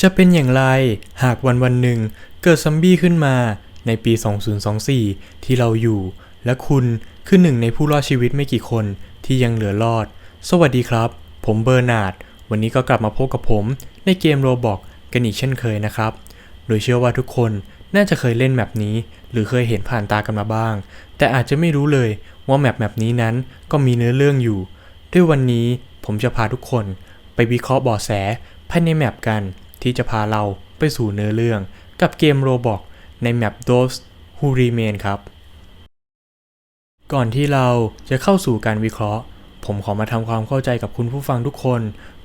จะเป็นอย่างไรหากวันวันหนึ่งเกิดซอมบี้ขึ้นมาในปี 2024 ที่เราอยู่ และคุณคือหนึ่งในผู้รอดชีวิตไม่กี่คนที่ยังเหลือรอด สวัสดีครับ ผมเบอร์นาร์ด วันนี้ก็กลับมาพบกับผมในเกมโรบอกกันอีกเช่นเคยนะครับ โดยเชื่อว่าทุกคนน่าจะเคยเล่นแมปนี้ หรือเคยเห็นผ่านตากันมาบ้าง แต่อาจจะไม่รู้เลยว่าแมปแมปนี้นั้นก็มีเนื้อเรื่องอยู่ ด้วยวันนี้ผมจะพาทุกคนไปวิเคราะห์เบาะแสภายในแมปกัน ที่จะพาเราไปสู่เนื้อเรื่องกับเกมโรบอกในแมป Those Who Remain ครับ ก่อนที่เราจะเข้าสู่การวิเคราะห์ ผมขอมาทำความเข้าใจกับคุณผู้ฟังทุกคน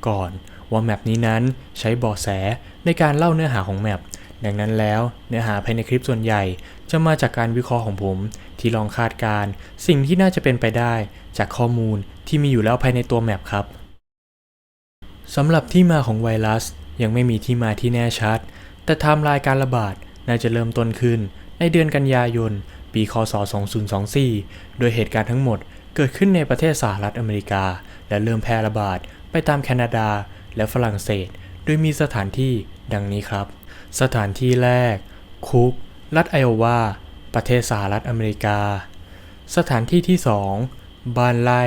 ก่อนว่าแมปนี้นั้นใช้บาะแสในการเล่าเนื้อหาของแมปดังนั้นแล้วเนื้อหาภายในคลิปส่วนใหญ่ จะมาจากการวิเคราะห์ของผม ที่ลองคาดการณ์สิ่งที่น่าจะเป็นไปได้ จากข้อมูลที่มีอยู่แล้วภายในตัวแมปครับสำหรับที่มาของไวรัส ยังไม่มีที่มาที่แน่ชัด แต่ไทม์ไลน์การระบาดน่าจะเริ่มต้นขึ้น ในเดือนกันยายน ปีคศ 2024 โดยเหตุการณ์ทั้งหมดเกิดขึ้นในประเทศสหรัฐอเมริกา และเริ่มแพร่ระบาดไปตามแคนาดาและฝรั่งเศส โดยมีสถานที่ดังนี้ครับ สถานที่แรก คุก รัฐไอโอวา ประเทศสหรัฐอเมริกา สถานที่ที่ 2 บ้านไร่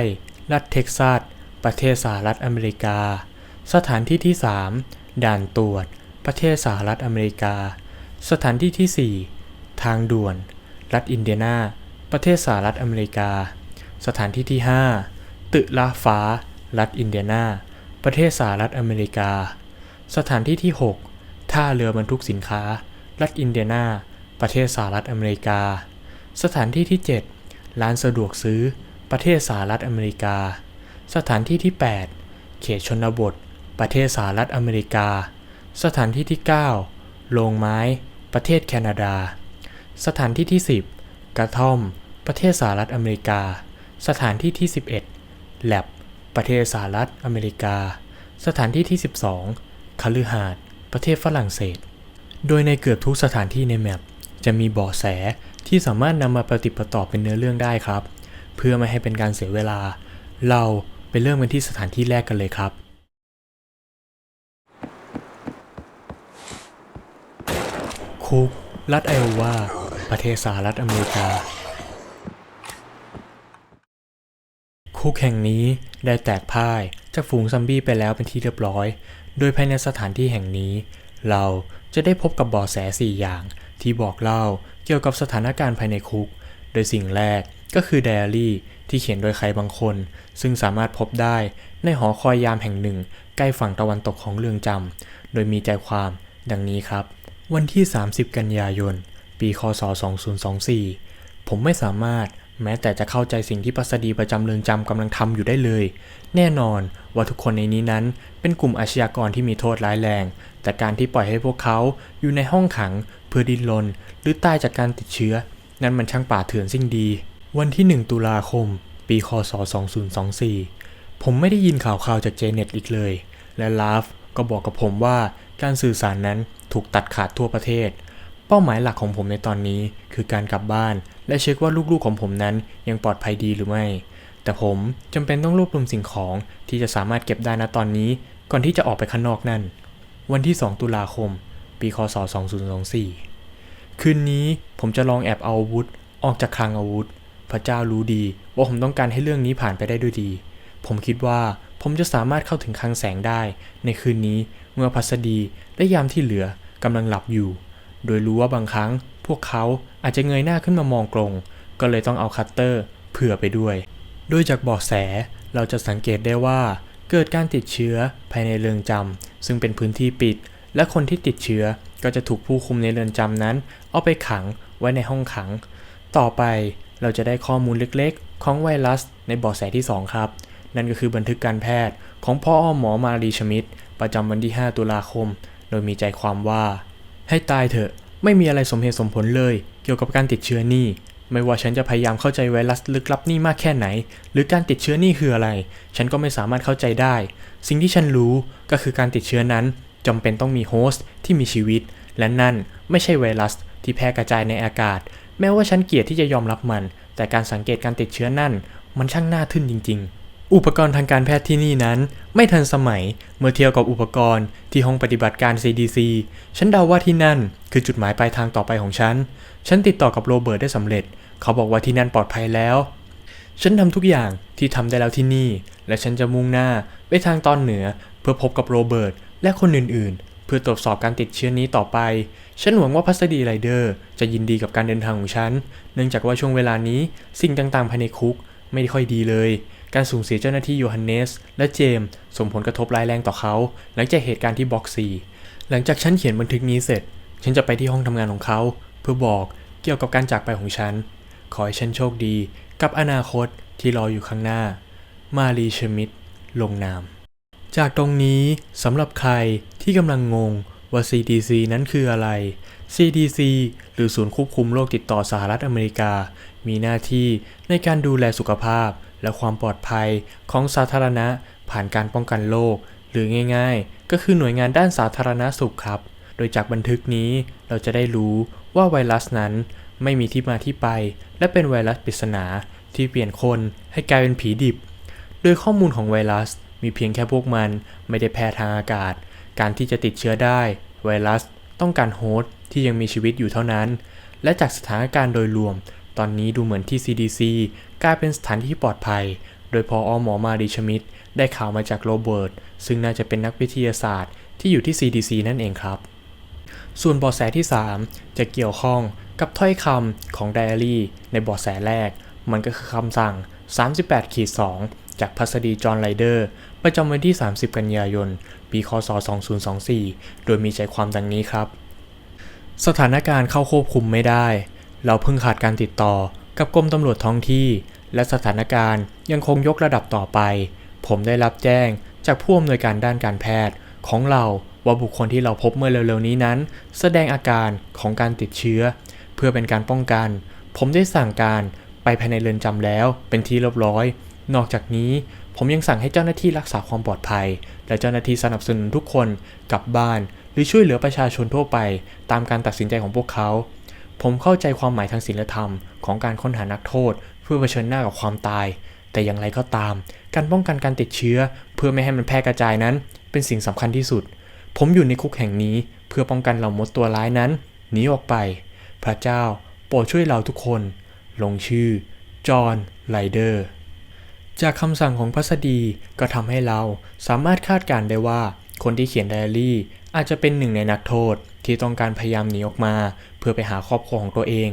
รัฐเท็กซัส ประเทศสหรัฐอเมริกา สถานที่ที่ 3 ด่านตรวจ ประเทศสหรัฐอเมริกา สถานที่ที่ 4 ทางด่วน รัฐอินเดียนา ประเทศสหรัฐอเมริกา สถานที่ที่ 5 ตึกลาฟ้า รัฐอินเดียนา ประเทศสหรัฐอเมริกา สถานที่ที่ 6 ท่าเรือบรรทุกสินค้า รัฐอินเดียนา ประเทศสหรัฐอเมริกา สถานที่ที่ 7 ร้านสะดวกซื้อ ประเทศสหรัฐอเมริกา สถานที่ที่ 8 เขตชนบท ประเทศสหรัฐอเมริกา สถานที่ที่ 9 โรงไม้ ประเทศแคนาดา สถานที่ที่ 10 กระท่อม ประเทศสหรัฐอเมริกา สถานที่ที่ 11แลบประเทศสหรัฐอเมริกา สถานที่ที่ 12คฤหาสน์ประเทศฝรั่งเศส โดยในเกือบทุกสถานที่ในแมปจะมีเบาะแสที่สามารถนำมาปฏิประต่อเป็นเนื้อเรื่องได้ครับ เพื่อไม่ให้เป็นการเสียเวลา เราไปเริ่มกันที่สถานที่แรกกันเลยครับ คุก รัฐไอโอวา ประเทศสหรัฐอเมริกา คุกแห่งนี้ได้แตกพ่ายจากฝูงซอมบี้ไปแล้วเป็นที่เรียบร้อย โดยภายในสถานที่แห่งนี้ เราจะได้พบกับบาะแส 4 อย่างที่บอกเล่าเกี่ยวกับสถานการณ์ภายในคุก โดยสิ่งแรกก็คือไดอารี่ที่เขียนโดยใครบางคน ซึ่งสามารถพบได้ในหอคอยยามแห่งหนึ่ง ใกล้ฝั่งตะวันตกของเรือนจำ โดยมีใจความดังนี้ครับ วันที่ 30 กันยายน ปีคศ 2024 ผมไม่สามารถแม้แต่จะเข้าใจสิ่งที่ปัสดีประจำเรือนจำกำลังทำอยู่ได้เลย แน่นอนว่าทุกคนในนี้นั้นเป็นกลุ่มอาชญากรที่มีโทษร้ายแรง แต่การที่ปล่อยให้พวกเขาอยู่ในห้องขัง เพื่อดิ้นรนหรือตายจากการติดเชื้อ นั้นมันช่างป่าเถื่อนสิ่งดี วันที่ 1 ตุลาคม ปีคศ 2024 ผมไม่ได้ยินข่าวข่าวจากเจเน็ตอีกเลย และลาฟก็บอกกับผมว่าการสื่อสารนั้น ถูกตัดขาดทั่วประเทศ เป้าหมายหลักของผมในตอนนี้คือการกลับบ้าน และเช็คว่าลูกๆของผมนั้นยังปลอดภัยดีหรือไม่ แต่ผมจำเป็นต้องรวบรวมสิ่งของที่จะสามารถเก็บได้นะตอนนี้ ก่อนที่จะออกไปข้างนอกนั่น วันที่ 2 ตุลาคม ปีคศ 2024 คืนนี้ผมจะลองแอบเอาอาวุธ ออกจากคลังอาวุธ พระเจ้ารู้ดีว่าผมต้องการให้เรื่องนี้ผ่านไปได้ด้วยดี ผมคิดว่าผมจะสามารถเข้าถึงคลังแสงได้ในคืนนี้เมื่อพัสดีและยามที่เหลือ กำลังหลับอยู่ โดยรู้ว่าบางครั้งพวกเขาอาจจะเงยหน้าขึ้นมามองกรงก็เลยต้องเอาคัตเตอร์เผื่อไปด้วย โดยจากบาะแสเราจะสังเกตได้ว่า เกิดการติดเชื้อภายในเรือนจำซึ่งเป็นพื้นที่ปิด และคนที่ติดเชื้อก็จะถูกผู้คุมในเรือนจำนั้น เอาไปขังไว้ในห้องขัง ต่อไปเราจะได้ข้อมูลเล็กๆ ของไวรัสในบาะแสที่ 2 ครับ นั่นก็คือบันทึกการแพทย์ของพ่ออ้อหมอมารีชมิดประจำวันที่ 5 ตุลาคม ดยมีใจความว่า ให้ตายเถอะ ไม่มีอะไรสมเหตุสมผลเลย เกี่ยวกับการติดเชื้อนี่ ไม่ว่าฉันจะพยายามเข้าใจไวรัสลึกลับนี่มากแค่ไหน หรือการติดเชื้อนี่คืออะไร ฉันก็ไม่สามารถเข้าใจได้ สิ่งที่ฉันรู้ก็คือการติดเชื้อนั้นจำเป็นต้องมีโฮสต์ที่มีชีวิต และนั่นไม่ใช่ไวรัสที่แพร่กระจายในอากาศ แม้ว่าฉันเกลียดที่จะยอมรับมัน แต่การสังเกตการติดเชื้อนั่น มันช่างน่าทึ่งจริง ๆ อุปกรณ์ทางการแพทย์ที่นี่นั้น ไม่ทันสมัยเมื่อเทียบกับอุปกรณ์ที่ห้องปฏิบัติการ CDC ฉันเดาว่าที่นั่นคือจุดหมายปลายทางต่อไปของฉัน ฉันติดต่อกับโรเบิร์ตได้สำเร็จ เขาบอกว่าที่นั่นปลอดภัยแล้ว ฉันทำทุกอย่างที่ทำได้แล้วที่นี่ และฉันจะมุ่งหน้าไปทางตอนเหนือ เพื่อพบกับโรเบิร์ตและคนอื่น ๆ เพื่อตรวจสอบการติดเชื้อนี้ต่อไป ฉันหวังว่าพัสดีไรเดอร์จะยินดีกับการเดินทางของฉัน เนื่องจากว่าช่วงเวลานี้สิ่งต่างๆภายในคุกไม่ค่อยดีเลย การสูญเสียเจ้าหน้าที่โยฮันเนส และเจมส์ส่งผลกระทบร้ายแรงต่อเขา หลังจากเหตุการณ์ที่บ็อกซีหลังจากฉันเขียนบันทึกนี้เสร็จ ฉันจะไปที่ห้องทำงานของเขา เพื่อบอกเกี่ยวกับการจากไปของฉัน ขอให้ฉันโชคดี กับอนาคตที่รออยู่ข้างหน้า มารีชมิดลงนาม จากตรงนี้สำหรับใครที่กำลังงงว่า CDC นั้นคืออะไร CDC หรือศูนย์ควบคุมโรคติดต่อสหรัฐอเมริกา มีหน้าที่ในการดูแลสุขภาพ และความปลอดภัยของสาธารณะ ผ่านการป้องกันโรคหรือง่ายๆ ก็คือหน่วยงานด้านสาธารณสุขครับ โดยจากบันทึกนี้เราจะได้รู้ว่าไวรัสนั้นไม่มีที่มาที่ไป และเป็นไวรัสปริศนาที่เปลี่ยนคนให้กลายเป็นผีดิบ โดยข้อมูลของไวรัสมีเพียงแค่พวกมันไม่ได้แพร่ทางอากาศ การที่จะติดเชื้อได้ ไวรัสต้องการโฮสต์ที่ยังมีชีวิตอยู่เท่านั้น และจากสถานการณ์โดยรวม ตอนนี้ดูเหมือนที่ CDC กลายเป็นสถานที่ปลอดภัย โดยพออหมอมาดิชมิดได้ข่าวมาจากโรเบิร์ต ซึ่งน่าจะเป็นนักวิทยาศาสตร์ที่อยู่ที่4 DC นั่นเองครับ ส่วนบาะแสที่ 3 จะเกี่ยวข้องกับถ้อยคำของไดอารี่ในบาะแสแรก มันก็คือคำสั่ง 38ขีด2จากพัสดีจอห์นไรเดอร์ ประจำวันที่ 30 กันยายน ปี คศ 2024 โดยมีใจความดังนี้ครับ สถานการณ์เข้าควบคุมไม่ได้ เราเพิ่งขาดการติดต่อกับกรมตำรวจท้องที่ และสถานการณ์ยังคงยกระดับต่อไป ผมได้รับแจ้งจากผู้อำนวยการด้านการแพทย์ของเราว่าบุคคลที่เราพบเมื่อเร็วๆนี้นั้น แสดงอาการของการติดเชื้อ เพื่อเป็นการป้องกัน ผมได้สั่งการไปภายในเรือนจำแล้ว เป็นที่เรียบร้อย นอกจากนี้ผมยังสั่งให้เจ้าหน้าที่รักษาความปลอดภัย และเจ้าหน้าที่สนับสนุนทุกคนกลับบ้าน หรือช่วยเหลือประชาชนทั่วไป ตามการตัดสินใจของพวกเขา ผมเข้าใจความหมายทางศีลธรรมของการค้นหานักโทษ เพื่อเผชิญหน้ากับความตาย แต่อย่างไรก็ตาม การป้องกันการติดเชื้อ เพื่อไม่ให้มันแพร่กระจายนั้น เป็นสิ่งสำคัญที่สุด ผมอยู่ในคุกแห่งนี้เพื่อป้องกันเหล่ามดตัวร้ายนั้นหนีออกไป พระเจ้าโปรดช่วยเราทุกคน ลงชื่อ จอห์น ไลเดอร์ จากคำสั่งของพัสดีก็ทำให้เราสามารถคาดการณ์ได้ว่า คนที่เขียนไดอารี่อาจจะเป็นหนึ่งในนักโทษ ที่ต้องการพยายามหนีออกมา เพื่อไปหาครอบครัวของตัวเอง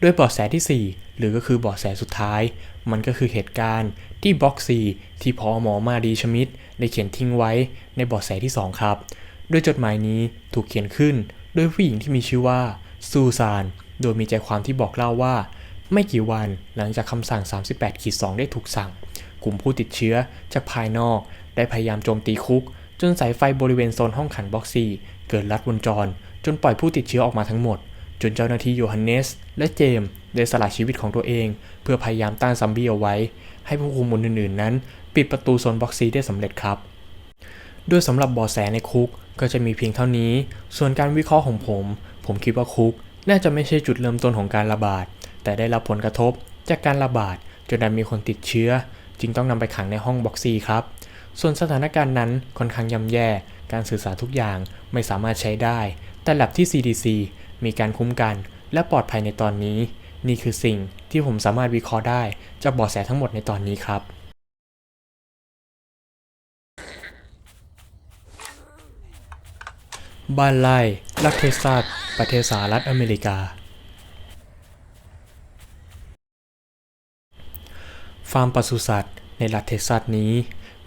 โดยบาะแสที่ 4 หรือก็คือบาะแสสุดท้าย มันก็คือเหตุการณ์ที่บ็อกซีที่พอหมอมาดีชมิดได้เขียนทิ้งไว้ในบาะแสที่ 2 ครับโดยจดหมายนี้ถูกเขียนขึ้นโดยผู้หญิงที่มีชื่อว่าซูซาน โดยมีใจความที่บอกเล่าว่า ไม่กี่วันหลังจากคำสั่ง 38ขีด2ได้ถูกสั่ง กลุ่มผู้ติดเชื้อจากภายนอกได้พยายามโจมตีคุก จนสายไฟบริเวณโซนห้องขังบ็อกซี่เกิดลัดวงจร จนปล่อยผู้ติดเชื้อออกมาทั้งหมด จนเจ้าหน้าที่โยฮันเนส และเจมส์ได้สละชีวิตของตัวเอง เพื่อพยายามต้านซัมบี้เอาไว้ ให้ผู้คุมคนอื่นๆนั้น ปิดประตูโซนบ็อกซี่ได้สำเร็จครับโดยสำหรับเบอแสในคุกก็จะมีเพียงเท่านี้ ส่วนการวิเคราะห์ของผม ผมคิดว่าคุก น่าจะไม่ใช่จุดเริ่มต้นของการระบาด แต่ได้รับผลกระทบ จากการระบาดจนดันมีคนติดเชื้อ จึงต้องนำไปขังในห้องบ็อกซี่ครับ ส่วนสถานการณ์นั้นค่อนข้างย่ำแย่ การสื่อสารทุกอย่างไม่สามารถใช้ได้ แต่แลบที่ CDC มีการคุ้มกันและปลอดภัยในตอนนี้ นี่คือสิ่งที่ผมสามารถวิเคราะห์ได้จากเบาะแสทั้งหมดในตอนนี้ครับ บ้านไร่รัฐเท็กซัสประเทศสหรัฐอเมริกา ฟาร์มปศุสัตว์ในรัฐเท็กซัสนี้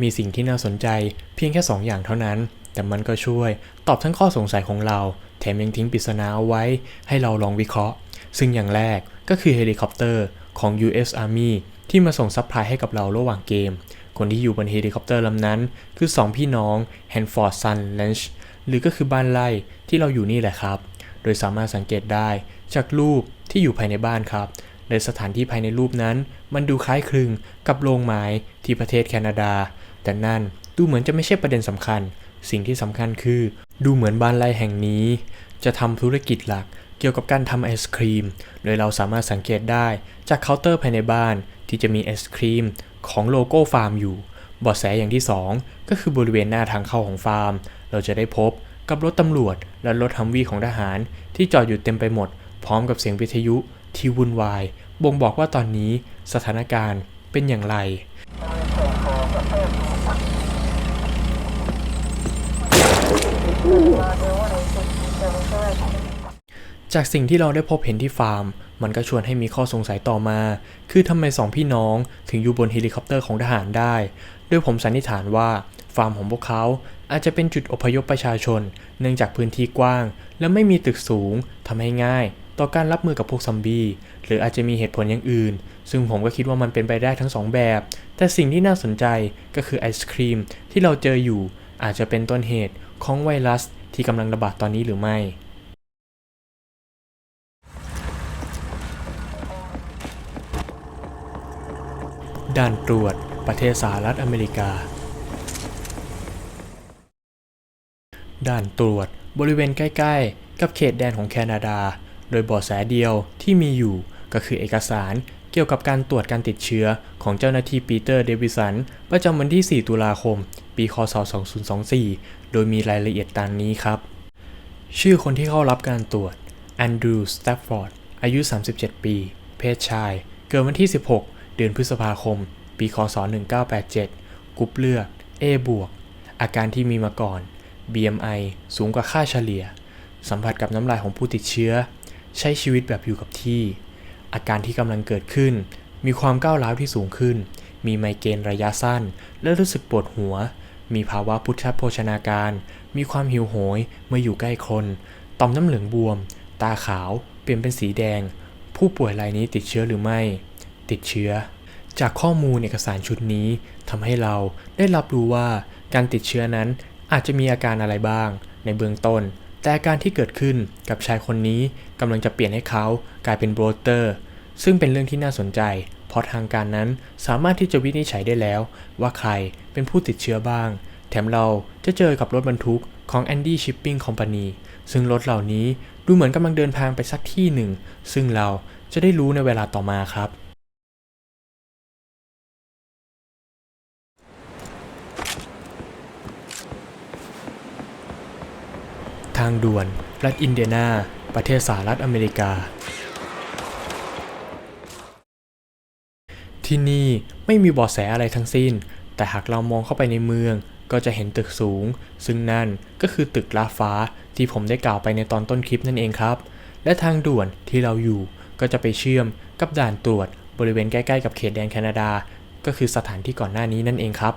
มีสิ่งที่น่าสนใจเพียงแค่ 2 อย่างเท่านั้น แต่มันก็ช่วยตอบทั้งข้อสงสัยของเรา แถมยังทิ้งปริศนาเอาไว้ให้เราลองวิเคราะห์ ซึ่งอย่างแรกก็คือเฮลิคอปเตอร์ของ US Army ที่มาส่งซัพพลายให้กับเราระหว่างเกม คนที่อยู่บนเฮลิคอปเตอร์ลำนั้น คือ 2 พี่น้องแฮนฟอร์ดซันเลนช์หรือก็คือบ้านไร่ที่เราอยู่นี่แหละครับ โดยสามารถสังเกตได้จากรูปที่อยู่ภายในบ้านครับในสถานที่ภายในรูปนั้น มันดูคล้ายคลึงกับโรงไม้ที่ประเทศแคนาดา แต่นั่นดูเหมือนจะไม่ใช่ประเด็นสำคัญ สิ่งที่สำคัญคือ ดูเหมือนบ้านไร่แห่งนี้ จะทำธุรกิจหลักเกี่ยวกับการทำไอศครีม โดยเราสามารถสังเกตได้จากเคาน์เตอร์ภายในบ้านที่จะมีไอศครีมของโลโก้ฟาร์มอยู่บาะแสอย่างที่ 2 ก็คือบริเวณหน้าทางเข้าของฟาร์ม เราจะได้พบกับรถตำรวจและรถฮัมวีของทหาร ที่จอดอยู่เต็มไปหมด พร้อมกับเสียงวิทยุที่วุ่นวาย บ่งบอกว่าตอนนี้สถานการณ์เป็นอย่างไร จากสิ่งที่เราได้พบเห็นที่ฟาร์ม มันก็ชวนให้มีข้อสงสัยต่อมา คือทำไมสองพี่น้องถึงอยู่บนเฮลิคอปเตอร์ของทหารได้โดยผมสันนิษฐานว่าฟาร์มของพวกเขาอาจจะเป็นจุดอพยพประชาชน เนื่องจากพื้นที่กว้าง และไม่มีตึกสูงทำให้ง่าย ต่อการรับมือกับพวกซอมบี้ หรืออาจจะมีเหตุผลอย่างอื่น ซึ่งผมก็คิดว่ามันเป็นไปได้ทั้งสองแบบ แต่สิ่งที่น่าสนใจก็คือไอศครีมที่เราเจออยู่ อาจจะเป็นต้นเหตุของไวรัสที่กำลังระบาดตอนนี้หรือไม่ ด่านตรวจประเทศสหรัฐอเมริกา ด่านตรวจบริเวณใกล้ ๆ กับเขตแดนของแคนาดา โดยบาะแสเดียวที่มีอยู่ก็คือเอกสารเกี่ยวกับการตรวจการติดเชื้อของเจ้าหน้าที่ปีเตอร์เดวิสัน ประจำวันที่ 4 ตุลาคม ปีคศ 2024 โดยมีรายละเอียดตามนี้ครับ ชื่อคนที่เข้ารับการตรวจแอนดรูว์ สแตฟฟอร์ด อายุ 37 ปี เพศชาย เกิดวันที่ 16 เดือนพฤษภาคม ปีคศ 1987 กรุ๊ปเลือด A บวก อาการที่มีมาก่อน BMI สูงกว่าค่าเฉลี่ย สัมผัสกับน้ำลายของผู้ติดเชื้อ ใช้ชีวิตแบบอยู่กับที่ อาการที่กำลังเกิดขึ้น มีความก้าวร้าวที่สูงขึ้น มีไมเกรนระยะสั้น และรู้สึกปวดหัว มีภาวะพุทธโภชนาการ มีความหิวโหยเมื่ออยู่ใกล้คน ต่อมน้ำเหลืองบวม ตาขาว เปลี่ยนเป็นสีแดง ผู้ป่วยรายนี้ติดเชื้อหรือไม่ ติดเชื้อ จากข้อมูลเอกสารชุดนี้ทำให้เราได้รับรู้ว่าการติดเชื้อนั้นอาจจะมีอาการอะไรบ้าง ในเบื้องต้น แต่อาการที่เกิดขึ้นกับชายคนนี้กำลังจะเปลี่ยนให้เขากลายเป็นโบรเตอร์ ซึ่งเป็นเรื่องที่น่าสนใจเพราะทางการนั้นสามารถที่จะวินิจฉัยได้แล้ว ว่าใครเป็นผู้ติดเชื้อบ้าง แถมเราจะเจอกับรถบรรทุกของ Andy Shipping Company ซึ่งรถเหล่านี้ดูเหมือนกำลังเดินทางไปสักที่หนึ่ง ซึ่งเราจะได้รู้ในเวลาต่อมาครับ ทางด่วน รัฐอินเดียนา ประเทศสหรัฐอเมริกา ที่นี่ไม่มีบาะแสอะไรทั้งสิ้น แต่หากเรามองเข้าไปในเมือง ก็จะเห็นตึกสูง ซึ่งนั่นก็คือตึกลาฟ้าที่ผมได้กล่าวไปในตอนต้นคลิปนั่นเองครับ และทางด่วนที่เราอยู่ก็จะไปเชื่อมกับด่านตรวจบริเวณใกล้ๆกับเขตแดนแคนาดา ก็คือสถานที่ก่อนหน้านี้นั่นเองครับ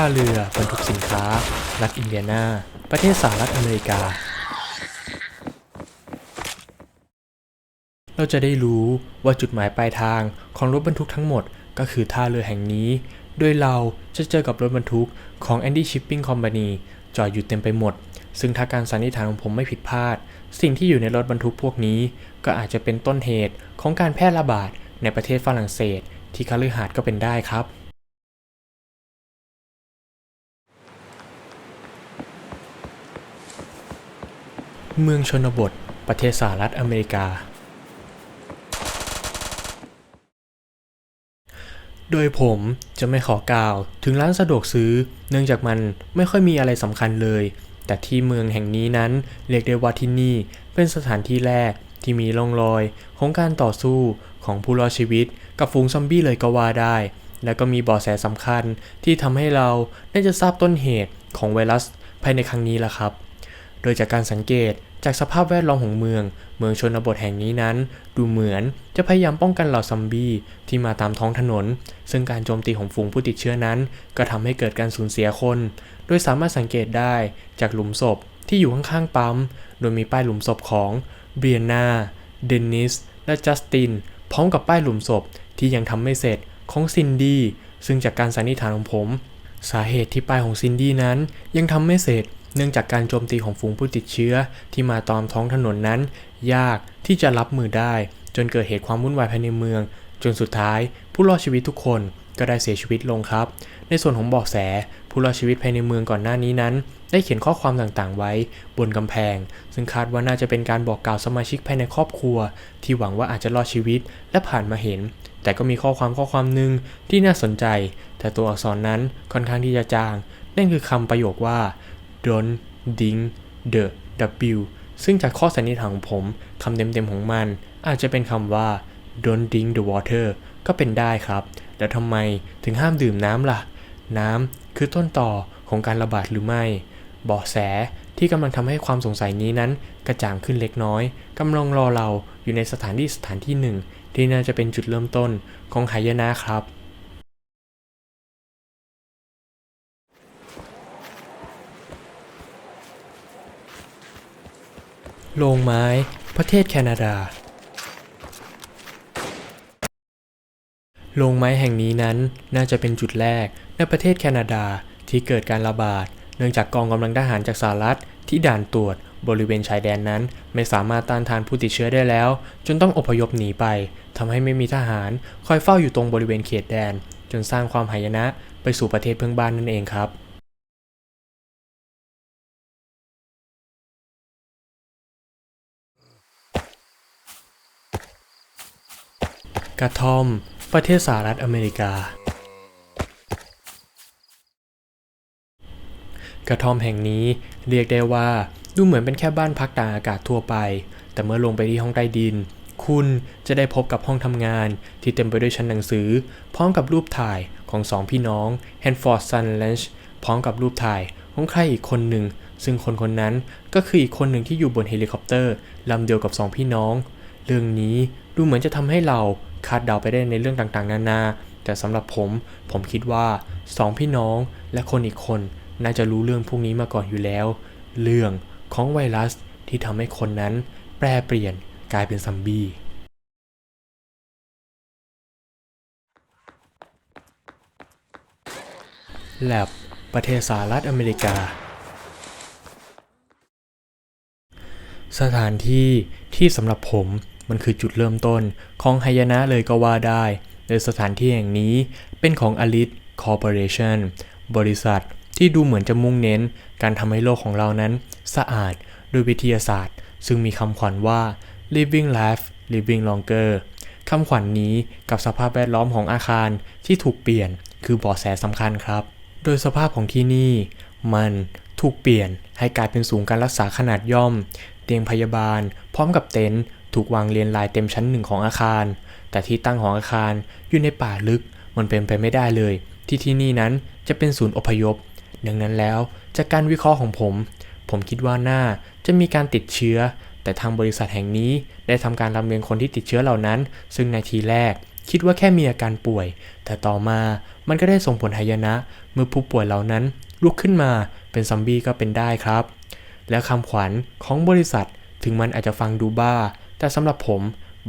ท่าเรือบรรทุกสินค้า รัฐอินเดียนา ประเทศสหรัฐอเมริกา เราจะได้รู้ว่าจุดหมายปลายทางของรถบรรทุกทั้งหมดก็คือท่าเรือแห่งนี้ โดยเราจะเจอกับรถบรรทุกของ Andy Shipping Company จอดอยู่เต็มไปหมด ซึ่งถ้าการสันนิษฐานของผมไม่ผิดพลาด สิ่งที่อยู่ในรถบรรทุกพวกนี้ ก็อาจจะเป็นต้นเหตุของการแพร่ระบาดในประเทศฝรั่งเศส ที่คฤหาสน์ก็เป็นได้ครับ เมืองชนบท ประเทศสหรัฐอเมริกา โดยผมจะไม่ขอกล่าวถึงร้านสะดวกซื้อ เนื่องจากมันไม่ค่อยมีอะไรสำคัญเลย แต่ที่เมืองแห่งนี้นั้นเรียกได้ว่าที่นี่เป็นสถานที่แรกที่มีร่องรอยของการต่อสู้ของผู้รอดชีวิต กับฝูงซอมบี้เลยก็ว่าได้ และก็มีเบาะแสสำคัญที่ทำให้เราได้จะทราบต้นเหตุของไวรัสภายในครั้งนี้ละครับ โดยจากการสังเกต จากสภาพแวดล้อมของเมือง เมืองชนบทแห่งนี้นั้น ดูเหมือนจะพยายามป้องกันเหล่าซอมบี้ที่มาตามท้องถนน ซึ่งการโจมตีของฝูงผู้ติดเชื้อนั้น ก็ทำให้เกิดการสูญเสียคน โดยสามารถสังเกตได้จากหลุมศพที่อยู่ข้างๆปั๊ม โดยมีป้ายหลุมศพของเบียนาเดนนิส และจัสติน พร้อมกับป้ายหลุมศพที่ยังทำไม่เสร็จของซินดี้ ซึ่งจากการสันนิษฐานของผม สาเหตุที่ป้ายของซินดี้นั้นยังทำไม่เสร็จเนื่องจากการโจมตีของฝูงผู้ติดเชื้อที่มาตามท้องถนนนั้น ยากที่จะรับมือได้ จนเกิดเหตุความวุ่นวายภายในเมือง จนสุดท้าย ผู้รอดชีวิตทุกคนก็ได้เสียชีวิตลงครับ ในส่วนของบาะแส ผู้รอดชีวิตภายในเมืองก่อนหน้านี้นั้น ได้เขียนข้อความต่างๆ ไว้บนกำแพง ซึ่งคาดว่าน่าจะเป็นการบอกกล่าวสมาชิกภายในครอบครัว ที่หวังว่าอาจจะรอดชีวิตและผ่านมาเห็น แต่ก็มีข้อความข้อความหนึ่งที่น่าสนใจ แต่ตัวอักษรนั้นค่อนข้างที่จะจางนั่นคือคำประโยคว่า don't ding the w ซึ่งจากข้อสันนิษฐานของผมคำเต็มๆของมัน อาจจะเป็นคำว่า don't drink the water ก็เป็นได้ครับ แล้วทำไมถึงห้ามดื่มน้ำล่ะ น้ำคือต้นต่อของการระบาดหรือไม่เบาะแสที่กำลังทำให้ความสงสัยนี้นั้นกระจ่างขึ้นเล็กน้อยกำลังรอเราอยู่ในสถานที่สถานที่หนึ่ง ที่น่าจะเป็นจุดเริ่มต้นของหายนะครับ โรงไม้ ประเทศแคนาดา โรงไม้แห่งนี้นั้นน่าจะเป็นจุดแรกในประเทศแคนาดาที่เกิดการระบาด เนื่องจากกองกำลังทหารจากสหรัฐที่ด่านตรวจบริเวณชายแดนนั้นไม่สามารถต้านทานผู้ติดเชื้อได้แล้ว จนต้องอพยพหนีไปทำให้ไม่มีทหารคอยเฝ้าอยู่ตรงบริเวณเขตแดน จนสร้างความหายนะไปสู่ประเทศเพื่อนบ้านนั่นเองครับ กระท่อม ประเทศสหรัฐอเมริกา กระท่อมแห่งนี้เรียกได้ว่าดูเหมือนเป็นแค่บ้านพักตากอากาศทั่วไป แต่เมื่อลงไปที่ห้องใต้ดิน คุณจะได้พบกับห้องทำงานที่เต็มไปด้วยชั้นหนังสือ พร้อมกับรูปถ่ายของสองพี่น้องแฮนฟอร์ดซันเลนช์พร้อมกับรูปถ่ายของใครอีกคนหนึ่ง ซึ่งคนคนนั้นก็คืออีกคนหนึ่งที่อยู่บนเฮลิคอปเตอร์ลำเดียวกับสองพี่น้อง เรื่องนี้ดูเหมือนจะทำให้เรา คาดเดาไปได้ในเรื่องต่างๆ นานา แต่สำหรับผม ผมคิดว่าสองพี่น้องและคนอีกคนน่าจะรู้เรื่องพวกนี้มาก่อนอยู่แล้ว เรื่องของไวรัสที่ทำให้คนนั้นแปรเปลี่ยนกลายเป็นซัมบี้แลบประเทศสหรัฐอเมริกา สถานที่ที่สำหรับผม มันคือจุดเริ่มต้นของหายนะเลยก็ว่าได้ โดยสถานที่แห่งนี้เป็นของ Alit Corporation บริษัทที่ดูเหมือนจะมุ่งเน้น การทำให้โลกของเรานั้นสะอาดโดยวิทยาศาสตร์ ซึ่งมีคำขวัญว่า living life living longer คำขวัญนนี้กับสภาพแวดล้อมของอาคารที่ถูกเปลี่ยนคือบาะแสสำคัญครับ โดยสภาพของที่นี่ มันถูกเปลี่ยนให้กลายเป็นศูนย์การรักษาขนาดย่อม เตียงพยาบาล พร้อมกับเต็นท์ ถูกวางเรียงรายเต็มชั้นหนึ่งของอาคาร แต่ที่ตั้งของอาคารอยู่ในป่าลึกมันเป็นไปไม่ได้เลย ที่ที่นี่นั้นจะเป็นศูนย์อพยพ ดังนั้นแล้วจากการวิเคราะห์ของผม ผมคิดว่าน่าจะมีการติดเชื้อ แต่ทางบริษัทแห่งนี้ได้ทำการลำเลียงคนที่ติดเชื้อเหล่านั้น ซึ่งในทีแรก คิดว่าแค่มีอาการป่วย แต่ต่อมามันก็ได้ส่งผลหายนะ เมื่อผู้ป่วยเหล่านั้นลุกขึ้นมาเป็นซอมบี้ก็เป็นได้ครับ และคำขวัญของบริษัทถึงมันอาจจะฟังดูบ้า แต่สำหรับผม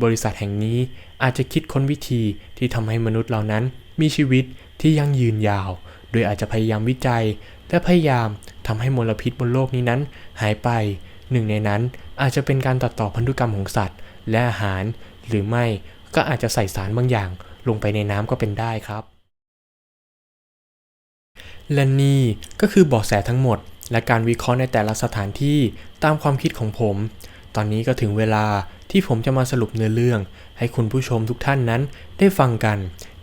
บริษัทแห่งนี้อาจจะคิดค้นวิธีที่ทำให้มนุษย์เหล่านั้น มีชีวิตที่ยั่งยืนยาว โดยอาจจะพยายามวิจัย และพยายามทำให้มลพิษบนโลกนี้นั้น หายไป หนึ่งในนั้นอาจจะเป็นการตัดต่อพันธุกรรมของสัตว์ และอาหาร หรือไม่ก็อาจจะใส่สารบางอย่าง ลงไปในน้ำก็เป็นได้ครับ และนี่ก็คือเบาะแสทั้งหมด และการวิเคราะห์ในแต่ละสถานที่ตามความคิดของผม ตอนนี้ก็ถึงเวลา ที่ผมจะมาสรุปเนื้อเรื่อง ให้คุณผู้ชมทุกท่านนั้นได้ฟังกัน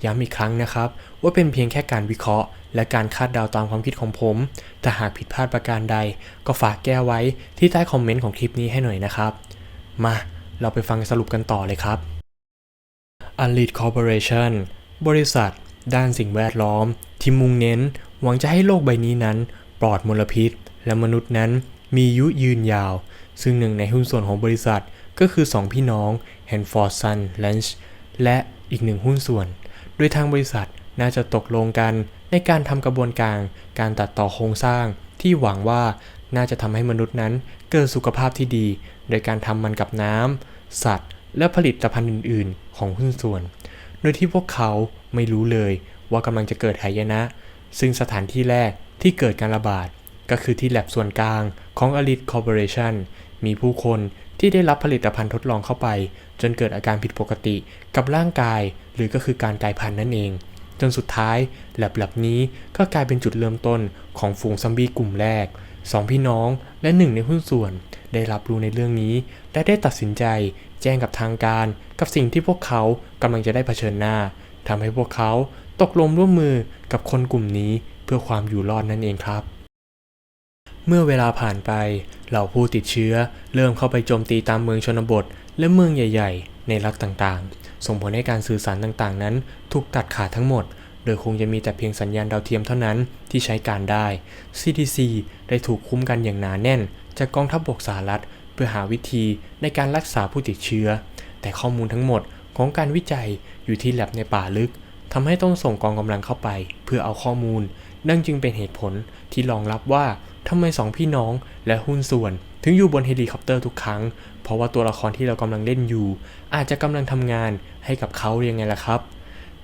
ย้ำอีกครั้งนะครับ ว่าเป็นเพียงแค่การวิเคราะห์ และการคาดเดาตามความคิดของผม แต่หากผิดพลาดประการใด ก็ฝากแก้ไว้ที่ใต้คอมเมนต์ของคลิปนี้ให้หน่อยนะครับ มาเราไปฟังสรุปกันต่อเลยครับ a l i t Corporation บริษัท ด้านสิ่งแวดล้อม ที่มุ่งเน้น หวังจะให้โลกใบนี้นั้น ปลอดมลพิษ และมนุษย์นั้นมียุยืนยาว ซึ่งหนึ่งในหุ้นส่วนของบริษัท ก็คือ 2 พี่น้อง Hanford Sun Lunch และอีกหนึ่งหุ้นส่วน โดยทางบริษัทน่าจะตกลงกันในการทำกระบวนการการตัดต่อโครงสร้าง ที่หวังว่าน่าจะทำให้มนุษย์นั้นเกิดสุขภาพที่ดี โดยการทำมันกับน้ำสัตว์ และผลิตภัณฑ์อื่น ๆ ของหุ้นส่วน โดยที่พวกเขาไม่รู้เลยว่ากำลังจะเกิดหายนะ ซึ่งสถานที่แรกที่เกิดการระบาด ก็คือที่แลบส่วนกลางของ Elite Corporation มีผู้คน ที่ได้รับผลิตภัณฑ์ทดลองเข้าไป จนเกิดอาการผิดปกติกับร่างกาย หรือก็คือการกลายพันธุ์นั่นเอง จนสุดท้ายแลบๆนี้ก็กลายเป็นจุดเริ่มต้นของฝูงซอมบี้กลุ่มแรกสองพี่น้องและหนึ่งในหุ้นส่วน ได้รับรู้ในเรื่องนี้ และได้ตัดสินใจแจ้งกับทางการ กับสิ่งที่พวกเขากำลังจะได้เผชิญหน้าทำให้พวกเขาตกลงร่วมมือกับคนกลุ่มนี้เพื่อความอยู่รอดนั่นเองครับ เมื่อเวลาผ่านไป เหล่าผู้ติดเชื้อ เริ่มเข้าไปโจมตีตามเมืองชนบท และเมืองใหญ่ ๆ ในรัฐต่างๆ ส่งผลให้การสื่อสารต่างๆ นั้นถูกตัดขาดทั้งหมด โดยคงจะมีแต่เพียงสัญญาณดาวเทียมเท่านั้นที่ใช้การได้ CDC ได้ถูกคุ้มกันอย่างหนาแน่น จากกองทัพบบกสหรัฐ เพื่อหาวิธีในการรักษาผู้ติดเชื้อ แต่ข้อมูลทั้งหมดของการวิจัยอยู่ที่แลบในป่าลึกทำให้ต้องส่งกองกำลังเข้าไป เพื่อเอาข้อมูล นั่นจึงเป็นเหตุผลที่รองรับว่า ทำไมสองพี่น้องและหุ้นส่วน ถึงอยู่บนเฮลิคอปเตอร์ทุกครั้ง เพราะว่าตัวละครที่เรากำลังเล่นอยู่ อาจจะกำลังทำงานให้กับเขายังไงล่ะครับ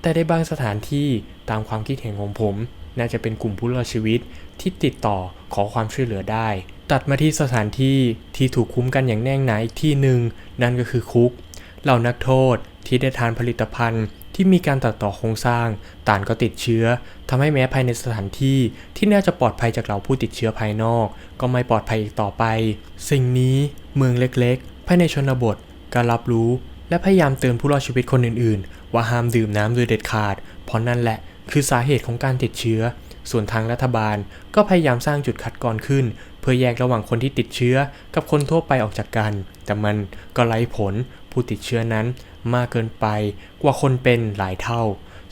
แต่ในบางสถานที่ตามความคิดเห็นของผม น่าจะเป็นกลุ่มผู้รอดชีวิตที่ติดต่อขอความช่วยเหลือได้ ตัดมาที่สถานที่ที่ถูกคุ้มกันอย่างแน่งหนาอีกที่หนึ่งนั่นก็คือคุกเหล่านักโทษ ที่ได้ทานผลิตภัณฑ์ที่มีการตัดต่อโครงสร้าง ต่างก็ติดเชื้อทำให้แม้ภายในสถานที่ที่น่าจะปลอดภัยจากเหล่าผู้ติดเชื้อภายนอก ก็ไม่ปลอดภัยอีกต่อไป สิ่งนี้เมืองเล็กๆ ภายในชนบทก็รับรู้ และพยายามเตือนผู้รอดชีวิตคนอื่นๆ ว่าห้ามดื่มน้ำโดยเด็ดขาด เพราะนั่นแหละคือสาเหตุของการติดเชื้อ ส่วนทางรัฐบาลก็พยายามสร้างจุดคัดกรองขึ้น เพื่อแยกระหว่างคนที่ติดเชื้อ กับคนทั่วไปออกจากกัน แต่มันก็ไร้ผลผู้ติดเชื้อนั้น มากเกินไปกว่าคนเป็นหลายเท่า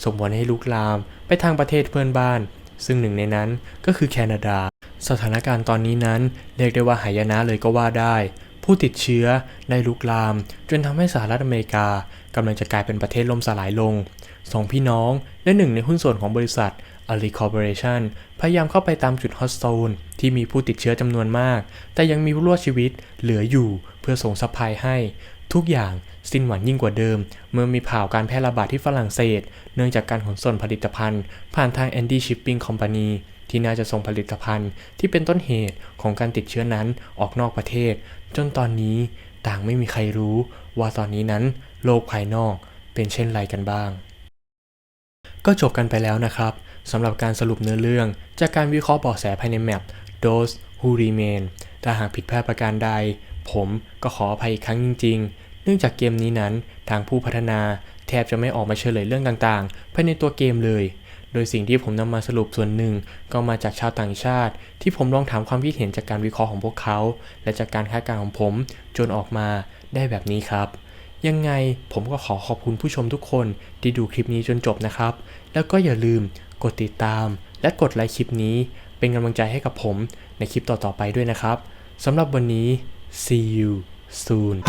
ส่งผลให้ลุกลามไปทางประเทศเพื่อนบ้าน ซึ่งหนึ่งในนั้นก็คือแคนาดา สถานการณ์ตอนนี้นั้นเรียกได้ว่าหายนะเลยก็ว่าได้ ผู้ติดเชื้อได้ลุกลาม จนทำให้สหรัฐอเมริกากำลังจะกลายเป็นประเทศล่มสลายลงสองพี่น้องและหนึ่งในหุ้นส่วนของบริษัท a l i Corporation พยายามเข้าไปตามจุดฮอตโซนที่มีผู้ติดเชื้อจำนวนมาก แต่ยังมีผู้รอดชีวิตเหลืออยู่เพื่อส่งซัพพลายให้ ทุกอย่างสิ้นหวังยิ่งกว่าเดิม เมื่อมีข่าวการแพร่ระบาดที่ฝรั่งเศส เนื่องจากการขนส่งผลิตภัณฑ์ ผ่านทาง Andy Shipping Company ที่น่าจะส่งผลิตภัณฑ์ ที่เป็นต้นเหตุของการติดเชื้อนั้นออกนอกประเทศ จนตอนนี้ต่างไม่มีใครรู้ว่าตอนนี้นั้นโลกภายนอกเป็นเช่นไรกันบ้าง ก็จบกันไปแล้วนะครับสำหรับการสรุปเนื้อเรื่อง จากการวิเคราะห์เบาะแสภายในแมป Those Who Remain ถ้าหากผิดพลาดประการใด ผมก็ขออภัยอีกครั้งจริง ๆ เนื่องจากเกมนี้นั้นทางผู้พัฒนาแทบจะไม่ออกมาเฉลยเรื่องต่างๆภายในตัวเกมเลย โดยสิ่งที่ผมนำมาสรุปส่วนหนึ่ง ก็มาจากชาวต่างชาติ ที่ผมลองถามความคิดเห็นจากการวิเคราะห์ของพวกเขา และจากการคาดการณ์ของผมจนออกมาได้แบบนี้ครับยังไงผมก็ขอขอบคุณผู้ชมทุกคนที่ดูคลิปนี้จนจบนะครับ แล้วก็อย่าลืมกดติดตาม และกดไลค์คลิปนี้ เป็นกำลังใจให้กับผมในคลิปต่อๆไปด้วยนะครับสำหรับวันนี้ see you soon